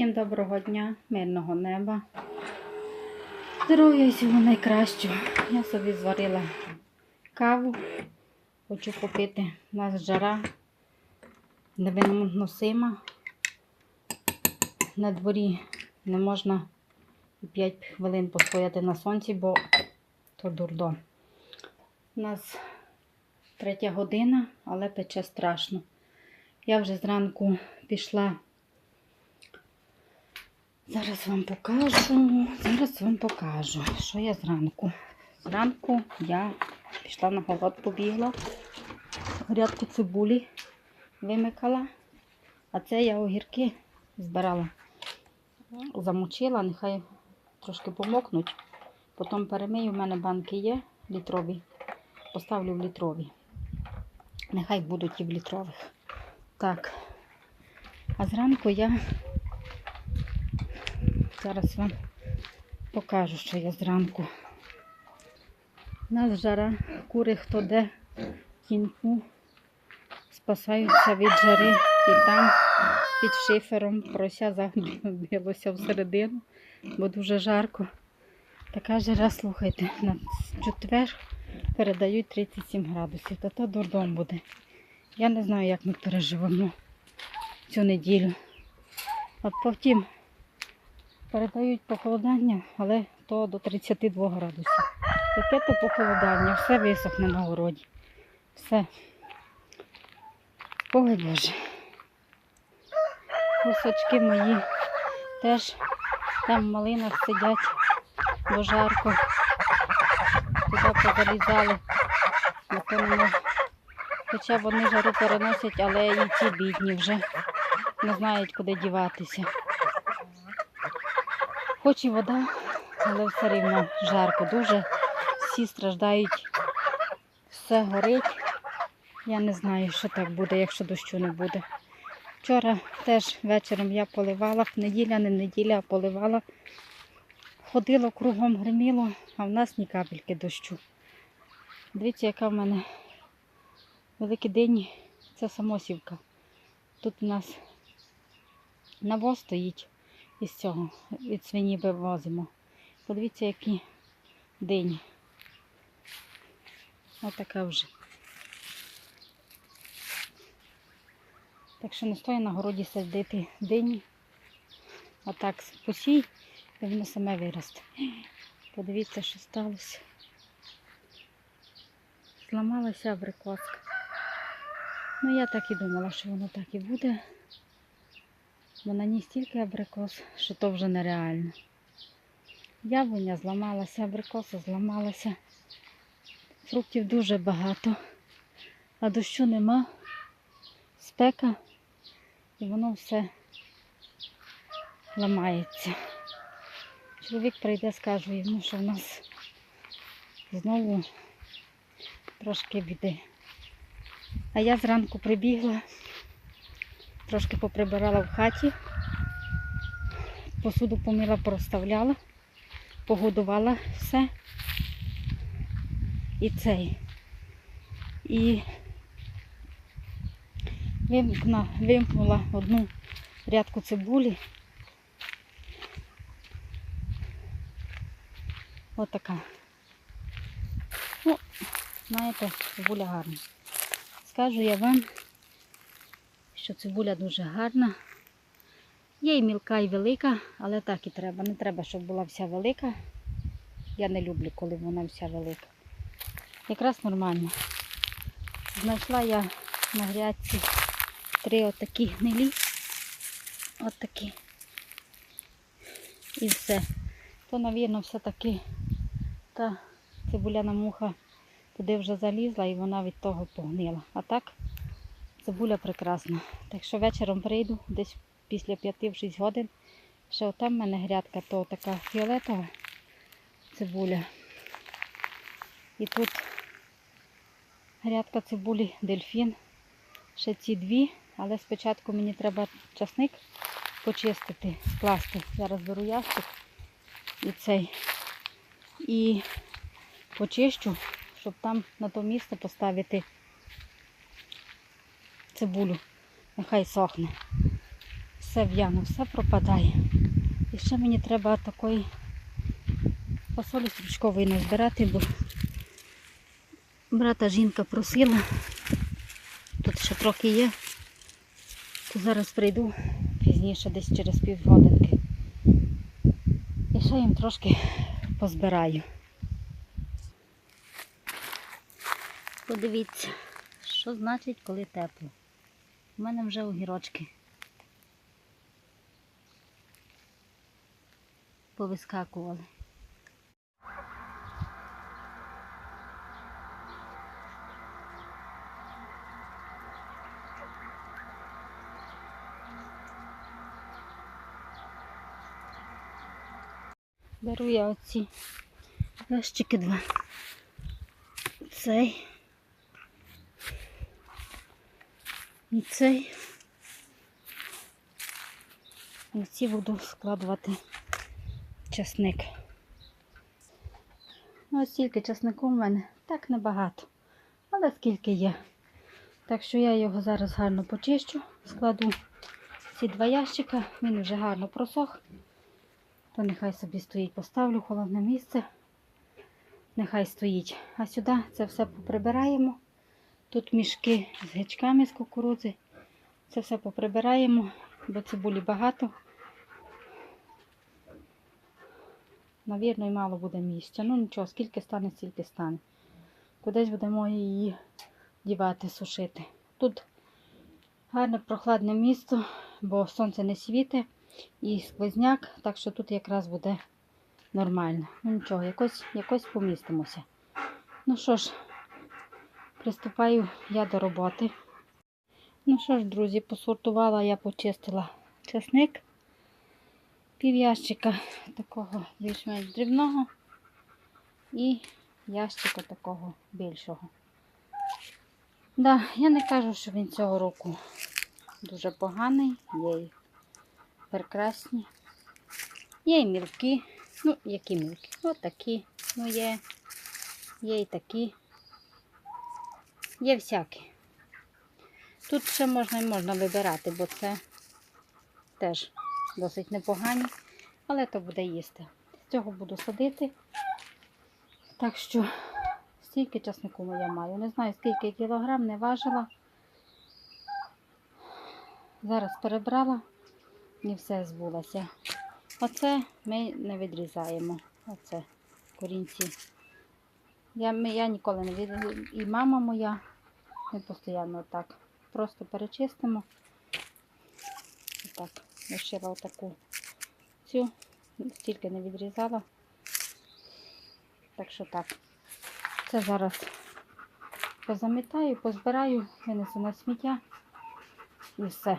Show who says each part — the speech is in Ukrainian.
Speaker 1: Всім доброго дня, мирного неба. Здоров'я і всього найкращого. Я собі зварила каву. Хочу попити. У нас жара невиносима. На дворі не можна 5 хвилин постояти на сонці, бо то дурдом. У нас третя година, але пече страшно. Я вже зранку пішла. Зараз вам покажу. Зараз вам покажу, що я зранку. Зранку я пішла на город, побігла, грядку цибулі вимикала, а це я огірки збирала. Замочила, нехай трошки помокнуть. Потім перемию, в мене банки є літрові. Поставлю в літрові. Нехай будуть і в літрових. Так. А зранку я зараз вам покажу, що я зранку. У нас жара, кури хто де в тіньку спасаються від жари і там під шифером прося забилося всередину, бо дуже жарко. Така жара, слухайте, на четвер передають 37 градусів, то то дурдом буде. Я не знаю, як ми переживемо цю неділю. От потім передають похолодання, але то до 32 градусів. Яке то похолодання, все висохне на городі. Все. Ой Боже. Кусочки мої теж там в малинах сидять, бо жарко. Туди позалізали. Хоча вони жару переносять, але і ці бідні вже не знають, куди діватися. Хоч і вода, але все рівно жарко. Дуже всі страждають, все горить. Я не знаю, що так буде, якщо дощу не буде. Вчора теж вечором я поливала, неділя, не неділя, а поливала. Ходило кругом гриміло, а в нас ні капельки дощу. Дивіться, яка в мене великі дині, це самосівка. Тут у нас навоз стоїть із цього, від свині вивозимо. Подивіться, які дині. Ось така вже. Так що не стоїть на городі садити дині. А так посій, і воно саме виросте. Подивіться, що сталося. Зламалася абрикоска. Ну, я так і думала, що воно так і буде. Бо на ній стільки абрикос, що то вже нереально. Яблуня зламалася, абрикоса зламалася. Фруктів дуже багато, а дощу нема, спека, і воно все ламається. Чоловік прийде, скажу йому, що в нас знову трошки біди. А я зранку прибігла, трошки поприбирала в хаті, посуду помила, проставляла, погодувала все. І цей. І вимкнула, вимкнула одну рядку цибулі. Отака. Ну, знаєте, цибуля гарна. Скажу я вам, що цибуля дуже гарна. Є і мілка, і велика, але так і треба. Не треба, щоб була вся велика. Я не люблю, коли вона вся велика. Якраз нормально. Знайшла я на грядці три отакі гнилі. Отакі. І все. То, навірно, все-таки та цибуляна муха туди вже залізла і вона від того погнила. А так цибуля прекрасна. Так що вечором прийду, десь після 5-6 годин. Ще отам в мене грядка, то така фіолетова цибуля. І тут грядка цибулі дельфін. Ще ці дві, але спочатку мені треба часник почистити, скласти. Зараз беру ящик і цей. І почищу, щоб там на то місце поставити цибулю. Нехай сохне. все в'яне, все пропадає. І ще мені треба такої фасолі стручкової не збирати, бо брата жінка просила. Тут ще трохи є. То зараз прийду пізніше, десь через півгодинки. І ще їм трошки позбираю. Подивіться, що значить, коли тепло. У мене вже огірочки. Повискакували. Беру я оці ящики два. Цей. І цей. І ці буду складувати часник. Ну, ось стільки часнику в мене так небагато. Але скільки є. Так що я його зараз гарно почищу, складу ці два ящика, він вже гарно просох. То нехай собі стоїть, поставлю холодне місце. Нехай стоїть. А сюди це все поприбираємо. Тут мішки з гачками з кукурудзи. Це все поприбираємо, бо цибулі багато. Навірно, і мало буде місця. Ну нічого, скільки стане, стільки стане. Кудись будемо її дівати, сушити. Тут гарне прохладне місто, бо сонце не світить і сквозняк, так що тут якраз буде нормально. Ну нічого, якось, якось помістимося. Ну що ж, приступаю я до роботи. Ну що ж, друзі, посортувала я, почистила часник. Пів ящика такого більш-менш дрібного і ящика такого більшого. Да, я не кажу, що він цього року дуже поганий, є і прекрасні. Є і мілкі. Ну, які мілкі? Ось такі. Ну, є. Є і такі. Є всякі. Тут ще можна і можна вибирати, бо це теж досить непогані, але то буде їсти. З цього буду садити. Так що стільки часнику я маю. Не знаю, скільки кілограм, не важила. Зараз перебрала і все збулося. Оце ми не відрізаємо. Оце корінці. Я, ми- я ніколи не відрізаю. І мама моя, ми постійно так. Просто перечистимо. Так, лишила отаку цю, стільки не відрізала. Так що так. Це зараз позамітаю, позбираю, винесу на сміття і все.